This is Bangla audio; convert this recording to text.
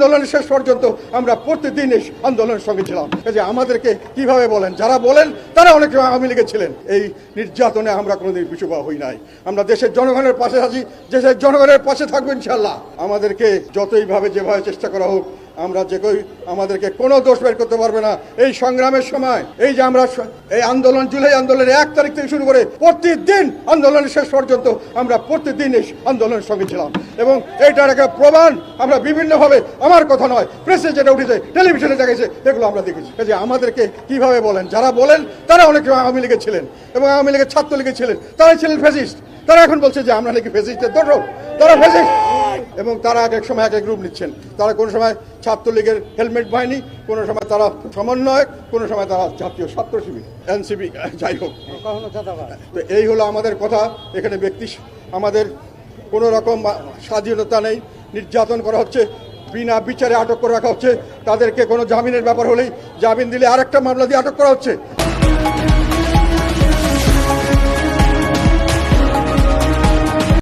আন্দোলনের শেষ পর্যন্ত আমরা প্রতিদিন এই আন্দোলনের সঙ্গে ছিলাম। যে আমাদেরকে কীভাবে বলেন? যারা বলেন, তারা অনেক আওয়ামী লীগে ছিলেন। এই নির্যাতনে আমরা কোনোদিন পিছুপা হই নাই। আমরা দেশের জনগণের পাশে আছি। দেশের জনগণের পাশে থাকব ইনশাল্লাহ আমাদেরকে যতইভাবে যেভাবে চেষ্টা করা হোক আমরা যে কই আমাদেরকে কোনো দোষ বের করতে পারবে না। এই সংগ্রামের সময়, এই যে আমরা এই আন্দোলন, জুলাই আন্দোলনের এক তারিখ থেকে শুরু করে প্রতিদিন আন্দোলনের শেষ পর্যন্ত আমরা প্রতিদিন এই আন্দোলনের সঙ্গে ছিলাম। এবং এইটার একটা প্রমাণ আমরা বিভিন্নভাবে, আমার কথা নয় প্রেসে যেটা উঠেছে টেলিভিশনে দেখেছে এগুলো আমরা দেখেছি। যে আমাদেরকে কীভাবে বলেন, যারা বলেন, তারা অনেক আওয়ামী লীগে ছিলেন এবং আওয়ামী লীগের ছাত্রলীগে ছিলেন। তারাই ছিলেন ফেসিস্ট তারা এখন বলছে যে আমরা নাকি ফেসিস্টের দর্শক তারা ফেসিস্ট এবং তারা এক এক সময় এক এক রূপ নিচ্ছেন। তারা কোনো সময় ছাত্রলীগের হেলমেট বাহিনী, কোনো সময় তারা সমন্বয়ক, কোনো সময় তারা জাতীয় ছাত্র শিবির এনসিবি যাই হোক। তো এই হলো আমাদের কথা। এখানে ব্যক্তি, আমাদের কোনো রকম স্বাধীনতা নেই। নির্যাতন করা হচ্ছে, বিনা বিচারে আটক করে রাখা হচ্ছে। তাদেরকে কোনো জামিনের ব্যাপার হলেই জামিন দিলে আরেকটা মামলা দিয়ে আটক করা হচ্ছে।